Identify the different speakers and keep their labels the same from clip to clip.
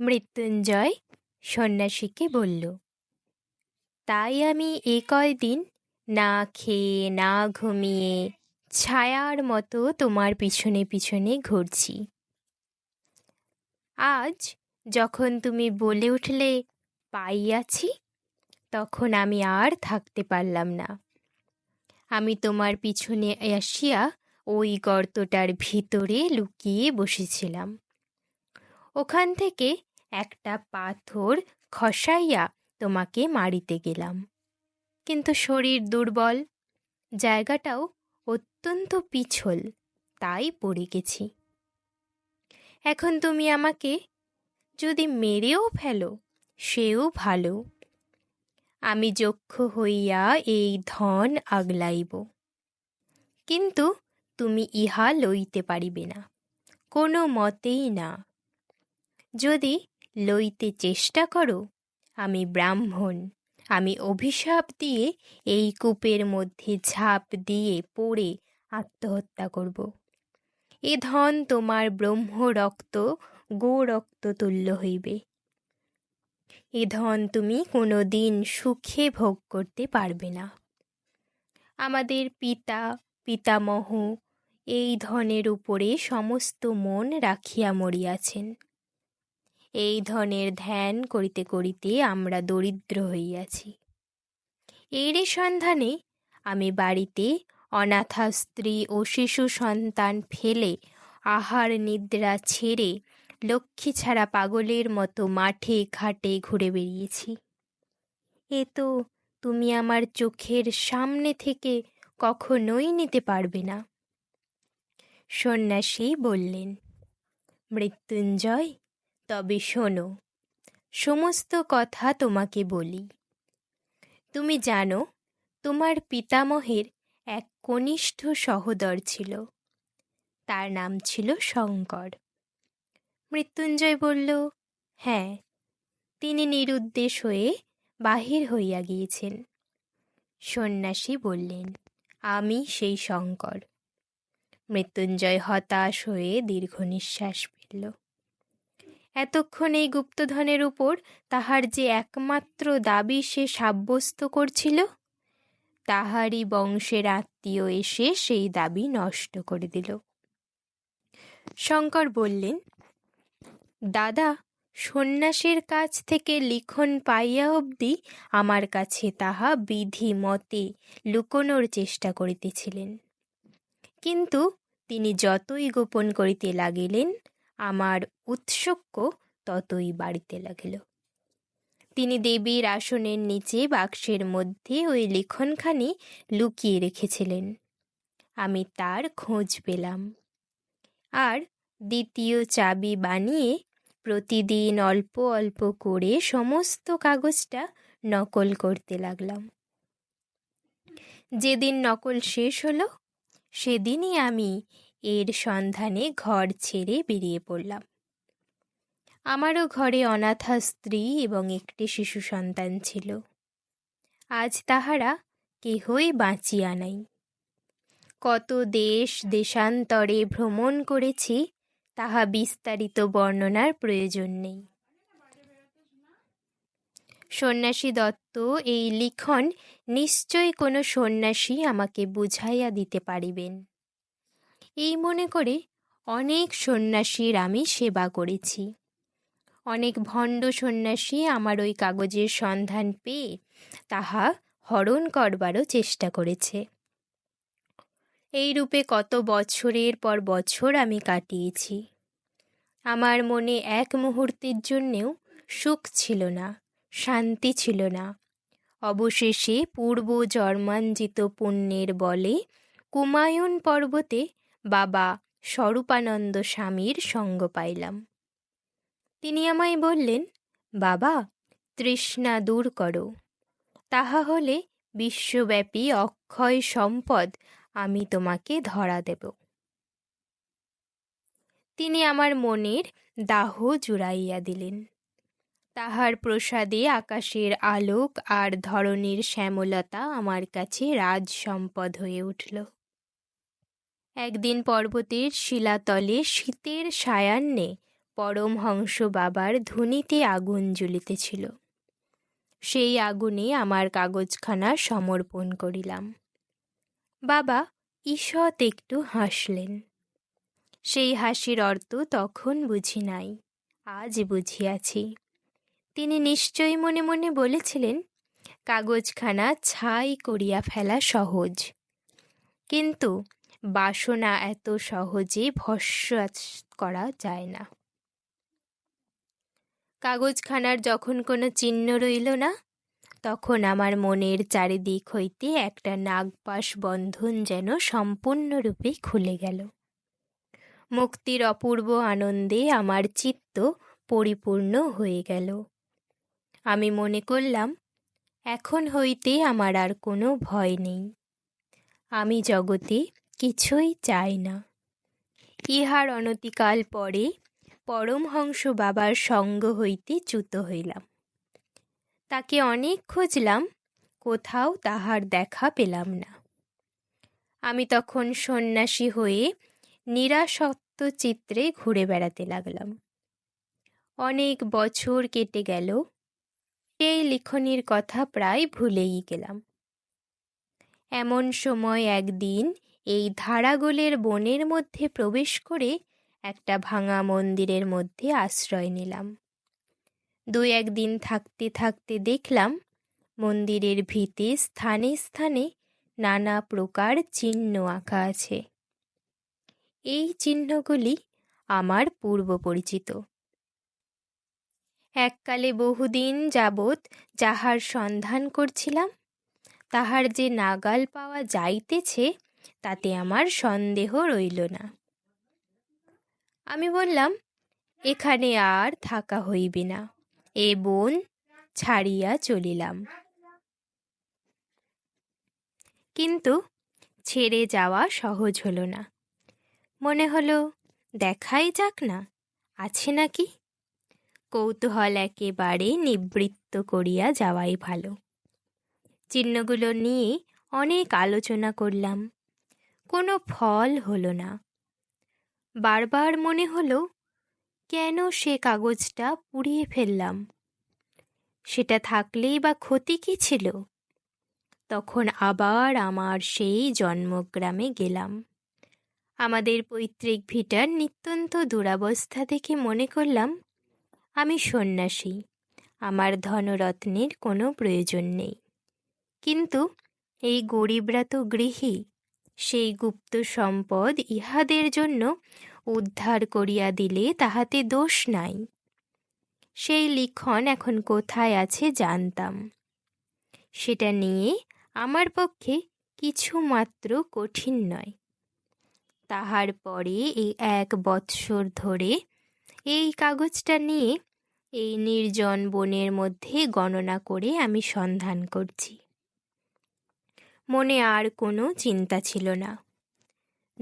Speaker 1: মৃত্যুঞ্জয় সন্ন্যাসীকে বলল, তাই আমি এ কয়দিন না খেয়ে, না ঘুমিয়ে, ছায়ার মতো তোমার পিছনে পিছনে ঘুরছি। আজ যখন তুমি বলে উঠলে পাইয়াছি, তখন আমি আর থাকতে পারলাম না। আমি তোমার পিছনে আসিয়া ওই গর্তটার ভিতরে লুকিয়ে বসেছিলাম। ওখান থেকে একটা পাথর খসাইয়া তোমাকে মারিতে গেলাম। কিন্তু শরীর দুর্বল, জায়গাটাও অত্যন্ত পিছল, তাই পড়ে গেছি। এখন তুমি আমাকে যদি মেরেও ফেলো, সেও ভালো। আমি যক্ষ হইয়া এই ধন আগলাইব। কিন্তু তুমি ইহা লইতে পারিবে না, কোনো মতেই না। যদি লইতে চেষ্টা করো, আমি ব্রাহ্মণ। আমি অভিশাপ দিয়ে এই কূপের মধ্যে ঝাঁপ দিয়ে পড়ে আত্মহত্যা করব। এ ধন তোমার ব্রহ্ম রক্ত গো রক্ত তুল্য হইবে। এ ধন তুমি কোনো দিন সুখে ভোগ করতে পারবে না। আমাদের পিতা, পিতামহ, এই ধনের উপরে সমস্ত মন রাখিয়া মরিয়াছেন। এই ধনের ধ্যান করিতে করিতে আমরা দরিদ্র হইয়াছি। এরই সন্ধানে আমি বাড়িতে অনাথা স্ত্রী ও শিশু সন্তান ফেলে আহার নিদ্রা ছেড়ে লক্ষ্মী ছাড়া পাগলের মতো মাঠে ঘাটে ঘুরে বেরিয়েছি এ তো তুমি আমার চোখের সামনে থেকে কখনোই নিতে পারবে না। সন্ন্যাসী বললেন, মৃত্যুঞ্জয় তবে শোনো, সমস্ত কথা তোমাকে বলি। তুমি জানো, তোমার পিতামহের এক কনিষ্ঠ সহোদর ছিল। তার নাম ছিল শঙ্কর। মৃত্যুঞ্জয় বলল হ্যাঁ তিনি নিরুদ্দেশ হয়ে বাহির হইয়া গিয়েছেন। সন্ন্যাসী বললেন, আমি সেই শঙ্কর। মৃত্যুঞ্জয় হতাশ হয়ে দীর্ঘ নিঃশ্বাস ফেলল। এতক্ষণ এই গুপ্তধনের উপর তাহার যে একমাত্র দাবি সে সাব্যস্ত করছিল, তাহারই বংশের আত্মীয় এসে সেই দাবি নষ্ট করে দিল। শঙ্কর বললেন, দাদা, সন্ন্যাসীর কাছ থেকে লিখন পাইয়া অবধি আমার কাছে তাহা বিধি মতে লুকোনোর চেষ্টা করিতেছিলেন। কিন্তু তিনি যতই গোপন করিতে লাগিলেন আমার উৎসক্য ততই বাড়িতে লাগিল। তিনি দেবীর আসনের নিচে বাক্সের মধ্যে ওই লিখনখানি লুকিয়ে রেখেছিলেন। আমি তার খোঁজ পেলাম। আর দ্বিতীয় চাবি বানিয়ে প্রতিদিন অল্প অল্প করে সমস্ত কাগজটা নকল করতে লাগলাম। যেদিন নকল শেষ হলো, সেদিনই আমি এর সন্ধানে ঘর ছেড়ে বেরিয়ে পড়লাম। আমারও ঘরে অনাথা স্ত্রী এবং একটি শিশু সন্তান ছিল। আজ তাহারা কেহই বাঁচিয়া নাই। কত দেশ দেশান্তরে ভ্রমণ করেছি, তাহা বিস্তারিত বর্ণনার প্রয়োজন নেই। সন্ন্যাসী দত্ত এই লিখন নিশ্চয় কোনো সন্ন্যাসী আমাকে বুঝাইয়া দিতে পারিবেন। এই মনে করে অনেক সন্ন্যাসীর আমি সেবা করেছি। অনেক ভণ্ড সন্ন্যাসী আমার ওই কাগজের সন্ধান পেয়ে তাহা হরণ করবারও চেষ্টা করেছে। এই রূপে কত বছরের পর বছর আমি কাটিয়েছি। আমার মনে এক মুহূর্তের জন্যেও সুখ ছিল না, শান্তি ছিল না। অবশেষে পূর্ব জন্মাঞ্জিত পুণ্যের বলে কুমায়ুন পর্বতে বাবা স্বরূপানন্দ স্বামীর সঙ্গ পাইলাম। তিনি আমায় বললেন, বাবা, তৃষ্ণা দূর করো। তাহা হলে বিশ্বব্যাপী অক্ষয় সম্পদ আমি তোমাকে ধরা দেব তিনি আমার মনের দাহ জুড়াইয়া দিলেন। তাহার প্রসাদে আকাশের আলোক আর ধরনের শ্যামলতা আমার কাছে রাজ সম্পদ হয়ে উঠল। একদিন পর্বতের শিলাতলে শীতের সায়ান্নে পরমহংস বাবার ধুনিতে আগুন জ্বলিতেছিল। সেই আগুনে আমার কাগজখানা সমর্পণ করিলাম। বাবা, ঈষৎ একটু হাসলেন। সেই হাসির অর্থ তখন বুঝি নাই, আজ বুঝিয়াছি। তিনি নিশ্চয়ই মনে মনে বলেছিলেন, কাগজখানা ছাই করিয়া ফেলা সহজ। কিন্তু বাসনা এত সহজে ভস্য করা যায় না। কাগজখানার যখন কোনো চিহ্ন রইল না, তখন আমার মনের চারিদিক হইতে একটা নাগপাশ বন্ধন যেন সম্পূর্ণরূপে খুলে গেল। মুক্তির অপূর্ব আনন্দে আমার চিত্ত পরিপূর্ণ হয়ে গেল। আমি মনে করলাম, এখন হইতে আমার আর কোনো ভয় নেই। আমি জগতে কিছুই চাই না। ইহার অনতিকাল পরে পরমহংস বাবার সঙ্গ হইতে চ্যুত হইলাম। তাকে অনেক খুঁজলাম, কোথাও তাহার দেখা পেলাম না। আমি তখন সন্ন্যাসী হয়ে নিরাসত্ব চিত্রে ঘুরে বেড়াতে লাগলাম। অনেক বছর কেটে গেল এই লিখনির কথা প্রায় ভুলেই গেলাম। এমন সময় একদিন এই ধারাগোলের বনের মধ্যে প্রবেশ করে একটা ভাঙা মন্দিরের মধ্যে আশ্রয় নিলাম। দু একদিন থাকতে থাকতে দেখলাম মন্দিরের ভিতে স্থানে স্থানে নানা প্রকার চিহ্ন আঁকা আছে। এই চিহ্নগুলি আমার পূর্ব পরিচিত। এককালে বহুদিন যাবৎ যাহার সন্ধান করছিলাম, তাহার যে নাগাল পাওয়া যাইতেছে তাতে আমার সন্দেহ রইল না। আমি বললাম, এখানে আর থাকা হইবে না। এ বোন ছাড়িয়া চলিলাম। কিন্তু ছেড়ে যাওয়া সহজ হলো না। মনে হলো, দেখাই যাক না, আছে নাকি? কৌতূহল একেবারে নিবৃত্ত করিয়া যাওয়াই ভালো। চিহ্নগুলো নিয়ে অনেক আলোচনা করলাম। কোনো ফল হলো না। বারবার মনে হলো, কেন সে কাগজটা পুড়িয়ে ফেললাম? সেটা থাকলেই বা ক্ষতি কী ছিল? তখন আবার আমার সেই জন্মগ্রামে গেলাম। আমাদের পৈতৃক ভিটার নিত্যন্ত দুরাবস্থা দেখে মনে করলাম, আমি সন্ন্যাসী, আমার ধনরত্নের কোনো প্রয়োজন নেই। কিন্তু এই গরিবরা তো গৃহী সেই গুপ্ত সম্পদ ইহাদের জন্য উদ্ধার করিয়া দিলে তাহাতে দোষ নাই। সেই লিখন এখন কোথায় আছে জানতাম। সেটা নিয়ে আমার পক্ষে কিছু মাত্র কঠিন নয়। তাহার পরে এই এক বৎসর ধরে এই কাগজটা নিয়ে এই নির্জন বনের মধ্যে গণনা করে আমি সন্ধান করছি। মনে আর কোনো চিন্তা ছিল না।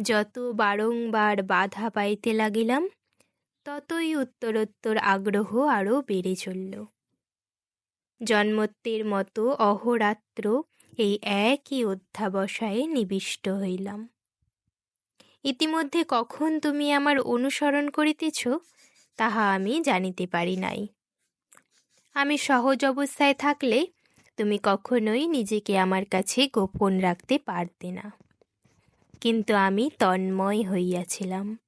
Speaker 1: যত বারংবার বাধা পাইতে লাগিলাম, ততই উত্তরোত্তর আগ্রহ আরও বেড়ে চলল। জন্মত্বের মতো অহরাত্র এই একই অধ্যাবসায়ে নিবিষ্ট হইলাম। ইতিমধ্যে কখন তুমি আমার অনুসরণ করিতেছ, তাহা আমি জানিতে পারি নাই। আমি সহজ অবস্থায় থাকলে তুমি কখনোই নিজেকে আমার কাছে গোপন রাখতে পারতে না। কিন্তু আমি তন্ময় হইয়াছিলাম।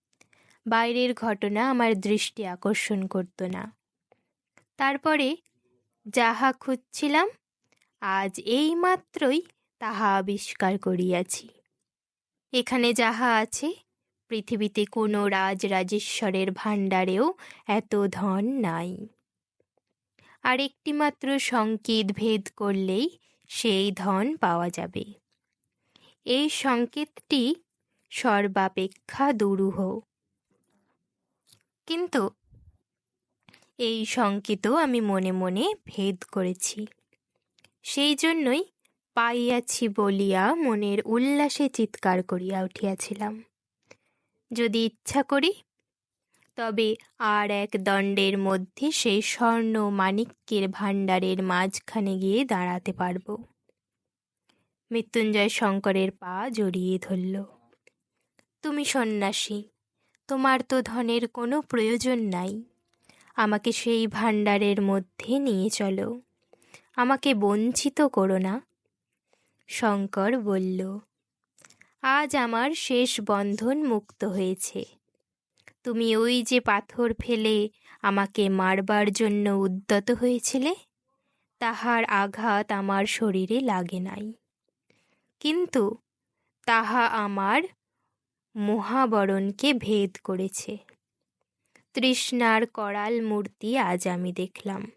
Speaker 1: বাইরের ঘটনা আমার দৃষ্টি আকর্ষণ করত না। তারপরে যাহা খুঁজছিলাম, আজ এই মাত্রই তাহা আবিষ্কার করিয়াছি। এখানে যাহা আছে, পৃথিবীতে কোনো রাজ রাজেশ্বরের ভাণ্ডারেও এত ধন নাই। আর একটি মাত্র সংকেত ভেদ করলেই সেই ধন পাওয়া যাবে। এই সংকেতটি সর্বাপেক্ষা দুরূহ। কিন্তু এই সংকেতও আমি মনে মনে ভেদ করেছি। সেই জন্যই পাইয়াছি বলিয়া মনের উল্লাসে চিৎকার করিয়া উঠিয়াছিলাম। যদি ইচ্ছা করি তবে আর এক দণ্ডের মধ্যে সেই স্বর্ণ মাণিক্যের ভাণ্ডারের মাঝখানে গিয়ে দাঁড়াতে পারব। মৃত্যুঞ্জয় শঙ্করের পা জড়িয়ে ধরল। তুমি সন্ন্যাসী, তোমার তো ধনের কোনো প্রয়োজন নাই। আমাকে সেই ভাণ্ডারের মধ্যে নিয়ে চলো। আমাকে বঞ্চিত করো না। শঙ্কর বলল, আজ আমার শেষ বন্ধন মুক্ত হয়েছে। তুমি ওই যে পাথর ফেলে আমাকে মারবার জন্য উদ্যত হয়েছিলে? তাহার আঘাত আমার শরীরে লাগে নাই। কিন্তু তাহা আমার মহাবরণকে ভেদ করেছে। তৃষ্ণার করাল মূর্তি আজ আমি দেখলাম।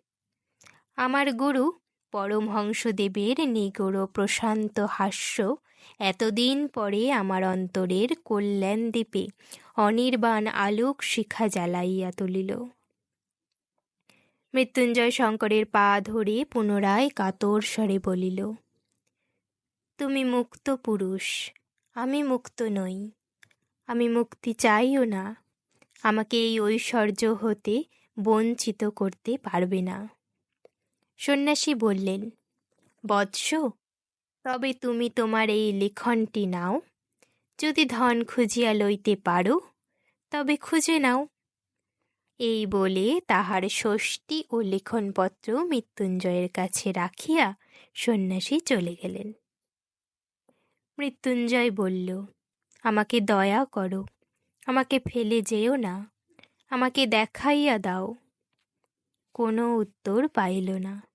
Speaker 1: আমার গুরু পরমহংসদেবের নিগড় প্রশান্ত হাস্য এতদিন পরে আমার অন্তরের কল্যাণ দ্বীপে অনির্বাণ আলোক শিখা জ্বালাইয়া তুলিল। মৃত্যুঞ্জয় শঙ্করের পা ধরে পুনরায় কাতর স্বরে বলিল, তুমি মুক্ত পুরুষ, আমি মুক্ত নই, আমি মুক্তি চাইও না, আমাকে এই ঐশ্বর্য হতে বঞ্চিত করতে পারবে না। সন্ন্যাসী বললেন, বৎস, তবে তুমি তোমার এই লিখনটি নাও যদি ধন খুঁজিয়া লইতে পারো, তবে খুঁজে নাও। এই বলে তাহার ষষ্ঠী ও লিখনপত্র মৃত্যুঞ্জয়ের কাছে রাখিয়া সন্ন্যাসী চলে গেলেন। মৃত্যুঞ্জয় বলল, আমাকে দয়া করো, আমাকে ফেলে যেও না, আমাকে দেখাইয়া দাও। কোনো উত্তর পাইল না।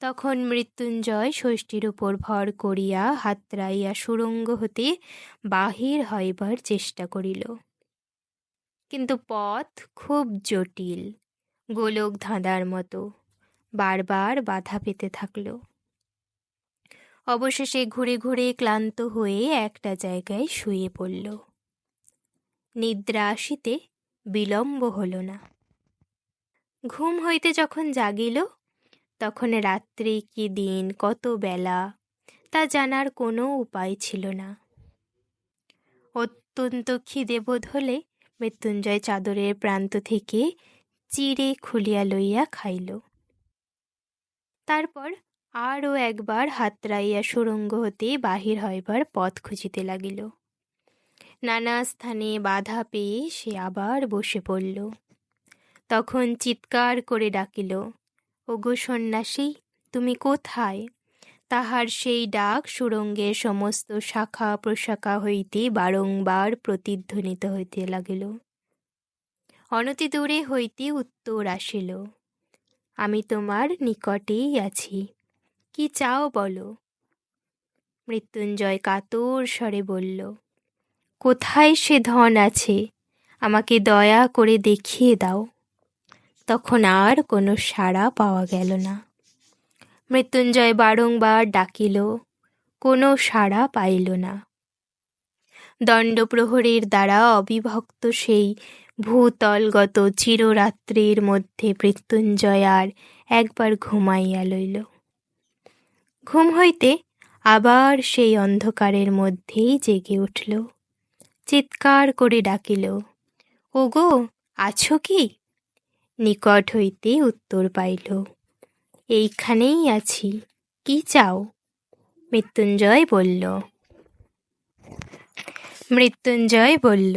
Speaker 1: তখন মৃত্যুঞ্জয় ষষ্ঠীর উপর ভর করিয়া হাতড়াইয়া সুরঙ্গ হতে বাহির হইবার চেষ্টা করিল। কিন্তু পথ খুব জটিল গোলক ধাঁধার মতো, বারবার বাধা পেতে থাকল। অবশেষে ঘুরে ঘুরে ক্লান্ত হয়ে একটা জায়গায় শুয়ে পড়ল। নিদ্রা আসিতে বিলম্ব হল না। ঘুম হইতে যখন জাগিল তখন রাত্রি কি দিন, কত বেলা, তা জানার কোনো উপায় ছিল না। অত্যন্ত খিদে বোধ হলে মৃত্যুঞ্জয় চাদরের প্রান্ত থেকে চিড়ে খুলিয়া লইয়া খাইল। তারপর আরও একবার হাতড়াইয়া সুরঙ্গ হতে বাহির হইবার পথ খুঁজিতে লাগিল। নানা স্থানে বাধা পেয়ে সে আবার বসে পড়ল। তখন চিৎকার করে ডাকিল ওগো সন্ন্যাসী, তুমি কোথায়? তাহার সেই ডাক সুরঙ্গের সমস্ত শাখা প্রশাখা হইতে বারংবার প্রতিধ্বনিত হইতে লাগিল। অনতি দূরে হইতে উত্তর আসিল, আমি তোমার নিকটেই আছি। কি চাও বলো? মৃত্যুঞ্জয় কাতর স্বরে বলল, কোথায় সে ধন আছে? আমাকে দয়া করে দেখিয়ে দাও। তখন আর কোনো সাড়া পাওয়া গেল না। মৃত্যুঞ্জয় বারংবার ডাকিল, কোনো সাড়া পাইল না। দণ্ডপ্রহরের দ্বারা অবিভক্ত সেই ভূতলগত চিররাত্রির মধ্যে মৃত্যুঞ্জয় আর একবার ঘুমাইয়া লইল। ঘুম হইতে আবার সেই অন্ধকারের মধ্যেই জেগে উঠল। চিৎকার করে ডাকিল, ওগো, আছো কি? নিকট হইতে উত্তর পাইল, এইখানেই আছি, কি চাও? মৃত্যুঞ্জয় বলল মৃত্যুঞ্জয় বলল,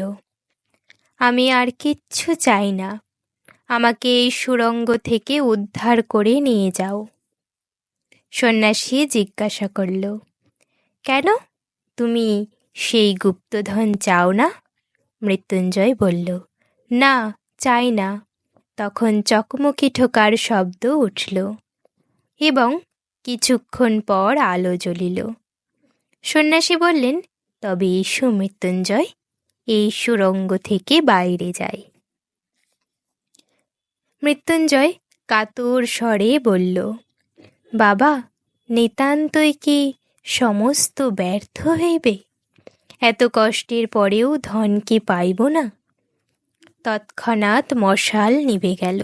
Speaker 1: আমি আর কিচ্ছু চাই না, আমাকে এই সুরঙ্গ থেকে উদ্ধার করে নিয়ে যাও। সন্ন্যাসী জিজ্ঞাসা করল, কেন? তুমি সেই গুপ্তধন চাও না? মৃত্যুঞ্জয় বলল, না, চাই না। তখন চকমকি ঠোকার শব্দ উঠল এবং কিছুক্ষণ পর আলো জ্বলিল। সন্ন্যাসী বললেন, তবে এসো মৃত্যুঞ্জয়, এই সুরঙ্গ থেকে বাইরে যায় মৃত্যুঞ্জয় কাতর স্বরে বলল, বাবা, নিতান্তই কি সমস্ত ব্যর্থ হইবে? এত কষ্টের পরেও ধন কি পাইব না? তৎক্ষণাৎ মশাল নিভে গেল।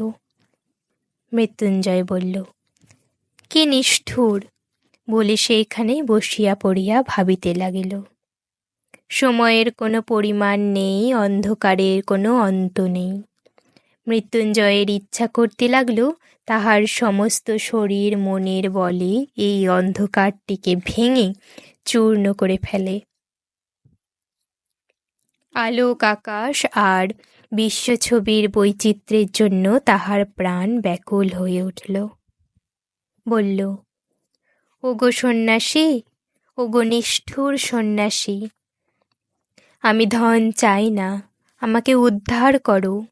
Speaker 1: মৃত্যুঞ্জয় বলল, কি নিষ্ঠুর! বলে সেইখানে বসিয়া পড়িয়া ভাবিতে লাগিল। সময়ের কোনো পরিমাণ নেই, অন্ধকারের কোনো অন্ত নেই। মৃত্যুঞ্জয়ের ইচ্ছা করতে লাগল, তাহার সমস্ত শরীর মনের বলে এই অন্ধকারটিকে ভেঙে চূর্ণ করে ফেলে। আলোক, আকাশ আর বিশ্বছবির বৈচিত্র্যের জন্য তাহার প্রাণ ব্যাকুল হয়ে উঠল। বলল, ওগো সন্ন্যাসী, ওগো নিষ্ঠুর সন্ন্যাসী, আমি ধন চাই না, আমাকে উদ্ধার করো।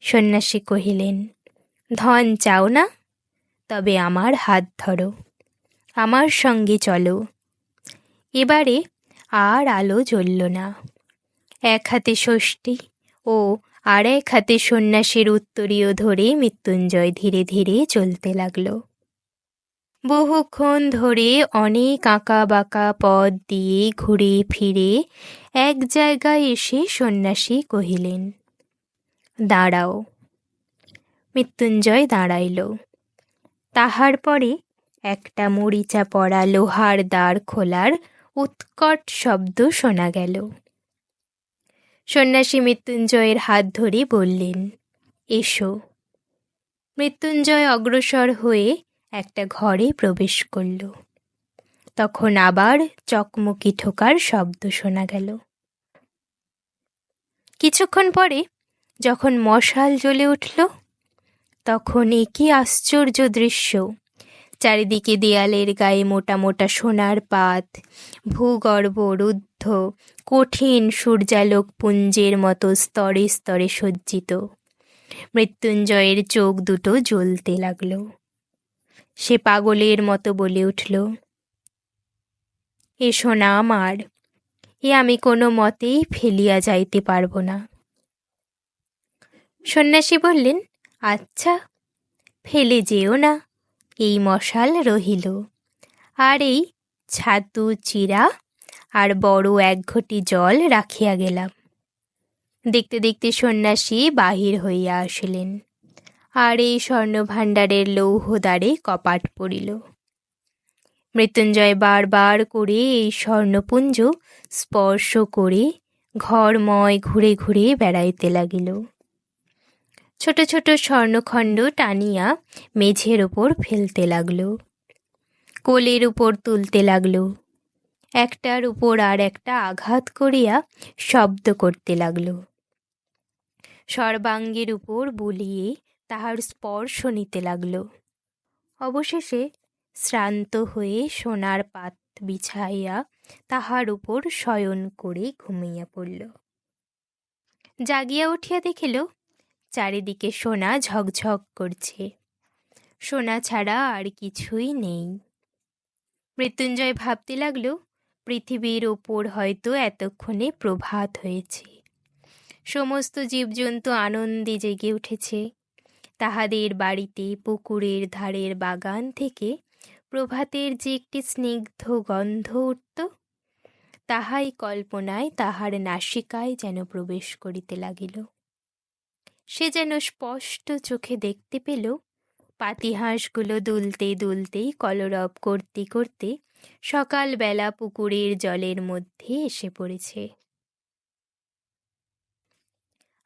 Speaker 1: সন্ন্যাসী কহিলেন, ধন চাও না, তবে আমার হাত ধরো, আমার সঙ্গে চলো। এবারে আর আলো জ্বলল না। এক হাতে ষষ্ঠী ও আর এক হাতে সন্ন্যাসীর উত্তরীয় ধরে মৃত্যুঞ্জয় ধীরে ধীরে চলতে লাগল। বহুক্ষণ ধরে অনেক আঁকা বাঁকা পথ দিয়ে ঘুরে ফিরে এক জায়গায় এসে সন্ন্যাসী কহিলেন, দাঁড়াও। মৃত্যুঞ্জয় দাঁড়াইল। তাহার পরে একটা মরিচা পড়া লোহার দ্বার খোলার উৎকট শব্দ শোনা গেল। সন্ন্যাসী মৃত্যুঞ্জয়ের হাত ধরে বললেন, এসো। মৃত্যুঞ্জয় অগ্রসর হয়ে একটা ঘরে প্রবেশ করল। তখন আবার চকমকি ঠোকার শব্দ শোনা গেল। কিছুক্ষণ পরে যখন মশাল জ্বলে উঠল, তখন একই আশ্চর্য দৃশ্য। চারিদিকে দেয়ালের গায়ে মোটা মোটা সোনার পাত, ভূগর্ভ, রুদ্ধ কঠিন সূর্যালোক পুঞ্জের মতো স্তরে স্তরে সজ্জিত। মৃত্যুঞ্জয়ের চোখ দুটো জ্বলতে লাগল। সে পাগলের মতো বলে উঠল, এ সোনা আমার, এ আমি কোনো মতেই ফেলিয়া যাইতে পারব না। সন্ন্যাসী বললেন আচ্ছা ফেলে যেও না, এই মশাল রহিল। আর এই ছাতু চিরা আর বড় এক ঘটি জল রাখিয়া গেলাম। দেখতে দেখতে সন্ন্যাসী বাহির হইয়া আসিলেন। আর এই স্বর্ণভাণ্ডারের লৌহ দ্বারে কপাট পড়িল। মৃত্যুঞ্জয় বারবার করে এই স্বর্ণপুঞ্জ স্পর্শ করে ঘরময় ঘুরে ঘুরে বেড়াইতে লাগিল। ছোট ছোট স্বর্ণখণ্ড টানিয়া মেঝের ওপর ফেলতে লাগল। কোলের উপর তুলতে লাগল। একটার উপর আর একটা আঘাত করিয়া শব্দ করতে লাগল। সর্বাঙ্গের উপর বুলিয়ে তাহার স্পর্শ নিতে লাগল। অবশেষে শ্রান্ত হয়ে সোনার পাত বিছাইয়া তাহার উপর শয়ন করে ঘুমিয়া পড়ল। জাগিয়া উঠিয়া দেখিল, চারিদিকে সোনা ঝকঝক করছে। সোনা ছাড়া আর কিছুই নেই। মৃত্যুঞ্জয় ভাবতে লাগল পৃথিবীর ওপর হয়তো এতক্ষণে প্রভাত হয়েছে। সমস্ত জীবজন্তু আনন্দে জেগে উঠেছে। তাহাদের বাড়িতে পুকুরের ধারের বাগান থেকে প্রভাতের যে একটি স্নিগ্ধ গন্ধ উঠত, তাহাই কল্পনায় তাহার নাসিকায় যেন প্রবেশ করিতে লাগিল। সে যেন স্পষ্ট চোখে দেখতে পেল, পাতিহাঁসগুলো দুলতে দুলতে কলরব করতে করতে সকালবেলা পুকুরের জলের মধ্যে এসে পড়েছে।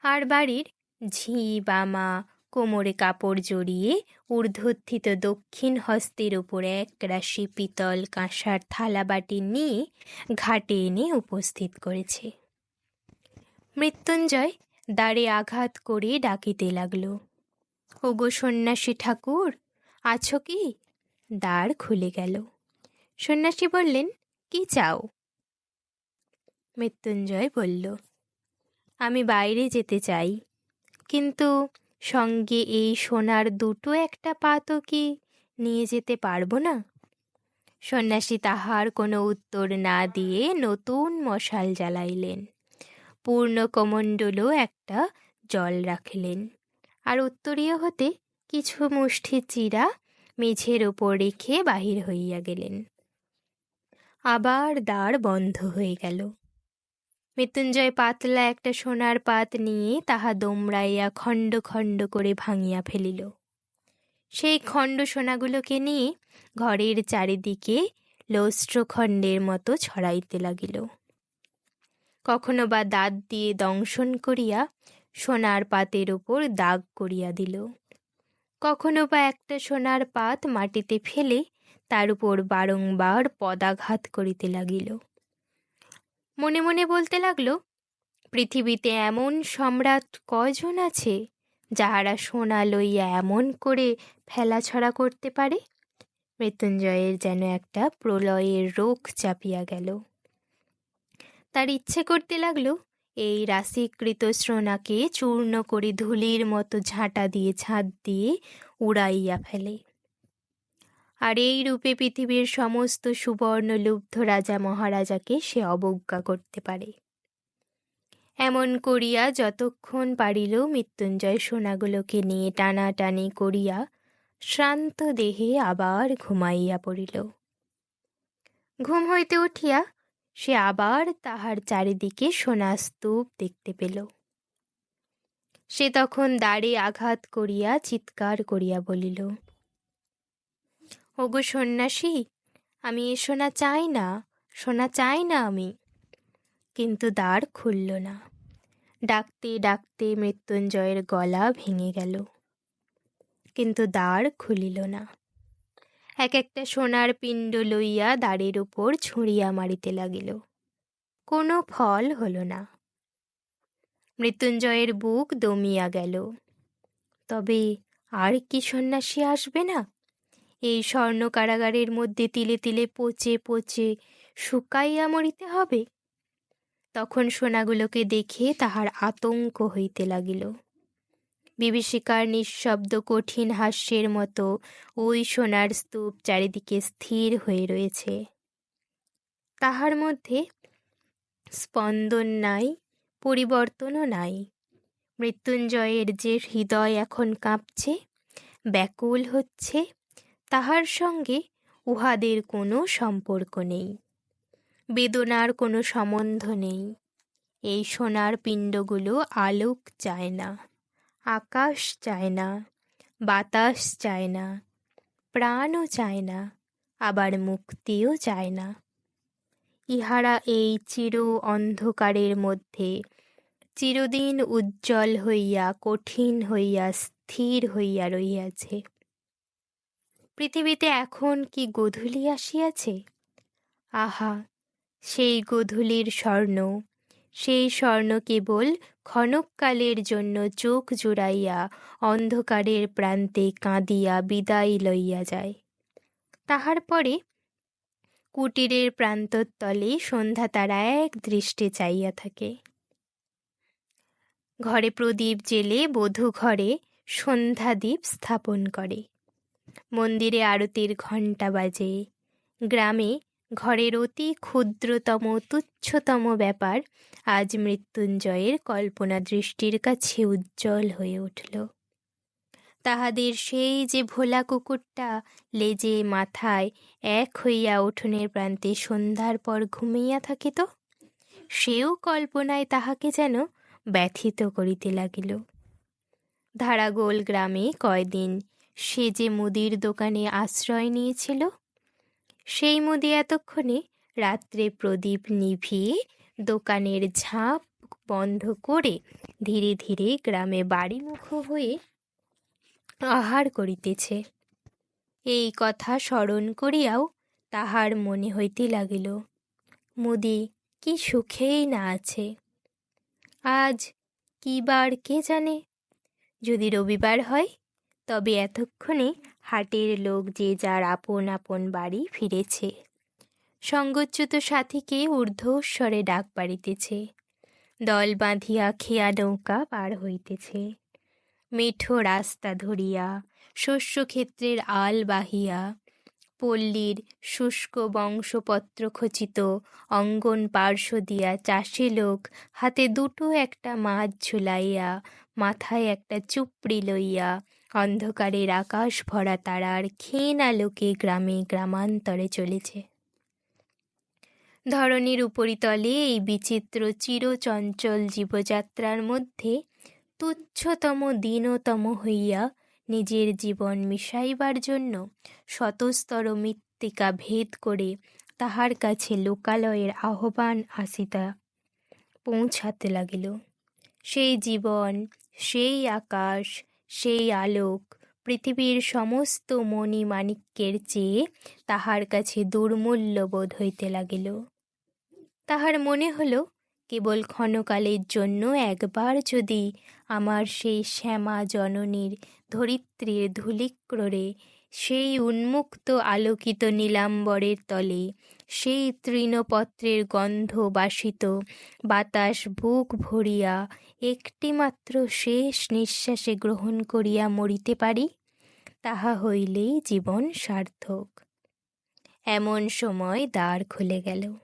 Speaker 1: আর বাড়ির ঝি বামা কোমরে কাপড় জড়িয়ে ঊর্ধ্বস্থিত দক্ষিণ হস্তের উপর এক রাশি পিতল কাঁসার থালাবাটি নিয়ে ঘাটে এনে উপস্থিত করেছে। মৃত্যুঞ্জয় দ্বারে আঘাত করে ডাকিতে লাগল, ওগো সন্ন্যাসী ঠাকুর, আছো কি? দ্বার খুলে গেল। সন্ন্যাসী বললেন, কি চাও? মৃত্যুঞ্জয় বলল, আমি বাইরে যেতে চাই, কিন্তু সঙ্গে এই সোনার দুটো একটা পাতও কি নিয়ে যেতে পারব না? সন্ন্যাসী তাহার কোনো উত্তর না দিয়ে নতুন মশাল জ্বালাইলেন। পূর্ণ কমণ্ডলও একটা জল রাখলেন। আর উত্তরীয় হতে কিছু মুষ্টি চিরা মেঝের ওপর রেখে বাহির হইয়া গেলেন। আবার দ্বার বন্ধ হয়ে গেল। মৃত্যুঞ্জয় পাতলা একটা সোনার পাত নিয়ে তাহা দোমড়াইয়া খণ্ড খণ্ড করে ভাঙিয়া ফেলিল। সেই খণ্ড সোনাগুলোকে নিয়ে ঘরের চারিদিকে লৌস্ট্রখণ্ডের মতো ছড়াইতে লাগিল। কখনো বা দাঁত দিয়ে দংশন করিয়া সোনার পাতের ওপর দাগ করিয়া দিল। কখনো বা একটা সোনার পাত মাটিতে ফেলে তার উপর বারংবার পদাঘাত করিতে লাগিল। মনে মনে বলতে লাগল, পৃথিবীতে এমন সম্রাট কজন আছে যাহারা সোনা লইয়া এমন করে ফেলাছড়া করতে পারে? মৃত্যুঞ্জয়ের যেন একটা প্রলয়ের রোগ চাপিয়া গেল। তার ইচ্ছে করতে লাগল, এই রাশিকৃত শ্রোণাকে চূর্ণ করে ধুলির মতো ঝাঁটা দিয়ে, ছাদ দিয়ে উড়াইয়া ফেলে। আর এই রূপে পৃথিবীর সমস্ত সুবর্ণ লুব্ধ রাজা মহারাজাকে সে অবজ্ঞা করতে পারে। এমন করিয়া যতক্ষণ পারিল মৃত্যুঞ্জয় সোনাগুলোকে নিয়ে টানাটানি করিয়া শ্রান্ত দেহে আবার ঘুমাইয়া পড়িল। ঘুম হইতে উঠিয়া সে আবার তাহার চারিদিকে সোনা স্তূপ দেখতে পেল। সে তখন দাঁড়ে আঘাত করিয়া চিৎকার করিয়া বলিল ওগো সন্ন্যাসী, আমি এ সোনা চাই না, সোনা চাই না আমি। কিন্তু দ্বার খুলল না। ডাকতে ডাকতে মৃত্যুঞ্জয়ের গলা ভেঙে গেল। কিন্তু দ্বার খুলিল না। এক একটা সোনার পিণ্ড লইয়া দ্বারের উপর ছুঁড়িয়া মারিতে লাগিল। কোনো ফল হল না। মৃত্যুঞ্জয়ের বুক দমিয়া গেল। তবে আর কি সন্ন্যাসী আসবে না? এই স্বর্ণ কারাগারের মধ্যে তিলে তিলে পচে পচে শুকাইয়া মরিতে হবে? তখন সোনাগুলোকে দেখে তাহার আতঙ্ক হইতে লাগিল। বিভীষিকার নিঃশব্দ কঠিন হাস্যের মতো ওই সোনার স্তূপ চারিদিকে স্থির হয়ে রয়েছে। তাহার মধ্যে স্পন্দন নাই, পরিবর্তনও নাই। মৃত্যুঞ্জয়ের যে হৃদয় এখন কাঁপছে, ব্যাকুল হচ্ছে তাহার সঙ্গে উহাদের কোনো সম্পর্ক নেই। বেদনার কোনো সম্বন্ধ নেই। এই সোনার পিণ্ডগুলো আলোক চায় না, আকাশ চায় না, বাতাস চায় না, প্রাণও চায় না, আবার মুক্তিও চায় না। ইহারা এই চির অন্ধকারের মধ্যে চিরদিন উজ্জ্বল হইয়া, কঠিন হইয়া, স্থির হইয়া রহিয়াছে। পৃথিবীতে এখন কি গধূলি আসিয়াছে? আহা, সেই গধূলির স্বর্ণ, সেই স্বর্ণ কেবল ক্ষণকালের জন্য চোখ জুড়াইয়া অন্ধকারের প্রান্তে কাঁদিয়া বিদায় লইয়া যায়। তাহার পরে কুটিরের প্রান্তরতলে সন্ধ্যা তারা এক দৃষ্টে চাইয়া থাকে। ঘরে প্রদীপ জেলে বধূ ঘরে সন্ধ্যাদীপ স্থাপন করে। মন্দিরে আরতির ঘণ্টা বাজে। গ্রামে ঘরের অতি ক্ষুদ্রতম, তুচ্ছতম ব্যাপার আজ মৃত্যুঞ্জয়ের কল্পনা দৃষ্টির কাছে উজ্জ্বল হয়ে উঠল। তাহাদের সেই যে ভোলা কুকুরটা লেজে মাথায় এক হইয়া উঠোনের প্রান্তে সন্ধ্যার পর ঘুমিয়া থাকিত, সেও কল্পনায় তাহাকে যেন ব্যথিত করিতে লাগিল। ধারাগোল গ্রামে কয়দিন সে যে মুদির দোকানে আশ্রয় নিয়েছিল, সেই মুদি এতক্ষণে রাত্রে প্রদীপ নিভিয়ে দোকানের ঝাঁপ বন্ধ করে ধীরে ধীরে গ্রামে বাড়িমুখ হয়ে আহার করিতেছে। এই কথা স্মরণ করিয়াও তাহার মনে হইতে লাগিল, মুদি, কি সুখেই না আছে। আজ কি বার কে জানে? যদি রবিবার হয় তবে এতক্ষণে হাটের লোক যে যার আপন আপন বাড়ি ফিরেছে। সঙ্গচ্যুত সাথীকে ঊর্ধ্বস্বরে ডাক পাড়িতেছে। দল বাঁধিয়া খেয়া নৌকা পার হইতেছে। মেঠো রাস্তা ধরিয়া, শস্যক্ষেত্রের আল বাহিয়া, পল্লীর শুষ্ক বংশপত্র খচিত অঙ্গন পার্শ্ব দিয়া চাষি লোক হাতে দুটো একটা মাছ ঝুলাইয়া, মাথায় একটা চুপড়ি লইয়া অন্ধকারের আকাশ ভরা তারার ক্ষীণ আলোকে গ্রামে গ্রামান্তরে চলেছে। ধরনীর উপরিতলে এই বিচিত্র চিরচঞ্চল জীবযাত্রার মধ্যে তুচ্ছতম দীনতম হইয়া নিজের জীবন মিশাইবার জন্য শতস্তর মৃত্তিকা ভেদ করে তাহার কাছে লোকালয়ের আহ্বান আসিতা পৌঁছাতে লাগিল। সেই জীবন, সেই আকাশ সেই আলোক পৃথিবীর সমস্ত মণি মাণিক্যের চেয়ে তাহার কাছে দুর্মূল্য বোধ হইতে লাগিল। তাহার মনে হল, কেবল ক্ষণকালের জন্য একবার যদি আমার সেই শ্যামা জননীর ধরিত্রীর ধূলিক্ররে সেই উন্মুক্ত আলোকিত নীলাম্বরের তলে সেই তৃণপত্রের গন্ধ বাসিত। বাতাস বুক ভরিয়া, একটিমাত্র শেষ নিঃশ্বাসে গ্রহণ করিয়া মরিতে পারি, তাহা হইলেই জীবন সার্থক। এমন সময় দ্বার খুলে গেল।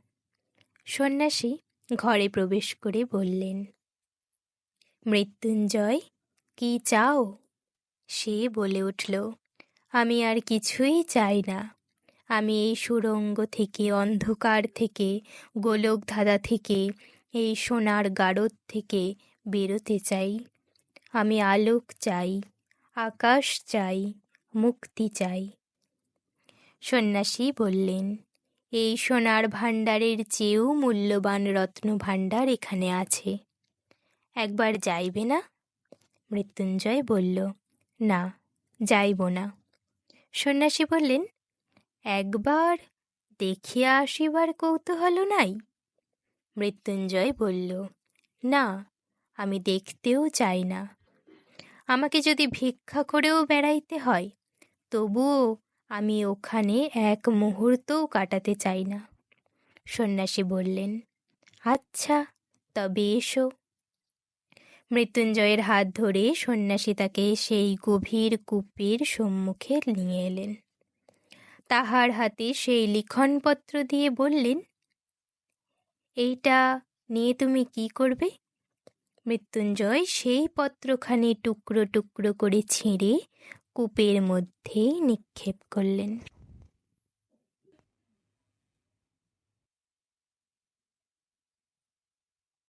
Speaker 1: সন্ন্যাসী ঘরে প্রবেশ করে বললেন, মৃত্যুঞ্জয়, কি চাও? সে বলে উঠল, আমি আর কিছুই চাই না। আমি এই সুরঙ্গ থেকে, অন্ধকার থেকে গোলক ধাঁধা থেকে, এই সোনার গাড়দ থেকে বেরোতে চাই। আমি আলোক চাই, আকাশ চাই, মুক্তি চাই। সন্ন্যাসী বললেন, এই সোনার ভাণ্ডারের চেয়েও মূল্যবান রত্ন ভাণ্ডার এখানে আছে। একবার যাইবে না? মৃত্যুঞ্জয় বলল, না, যাইব না। সন্ন্যাসী বললেন একবার দেখিয়া আসিবার কৌতূহল নাই? মৃত্যুঞ্জয় বলল, না, আমি দেখতেও চাই না। আমাকে যদি ভিক্ষা করেও বেড়াইতে হয়, তবুও আমি ওখানে এক মুহূর্তও কাটাতে চাই না। সন্ন্যাসী বললেন আচ্ছা তবে এসো। মৃত্যুঞ্জয়ের হাত ধরে সন্ন্যাসী তাকে সেই গভীর কূপের সম্মুখে নিয়ে এলেন। তাহার হাতে সেই লিখনপত্র দিয়ে বললেন, এইটা নিয়ে তুমি কি করবে? মৃত্যুঞ্জয় সেই পত্রখানি টুকরো টুকরো করে ছিঁড়ে কূপের মধ্যে নিক্ষেপ করলেন।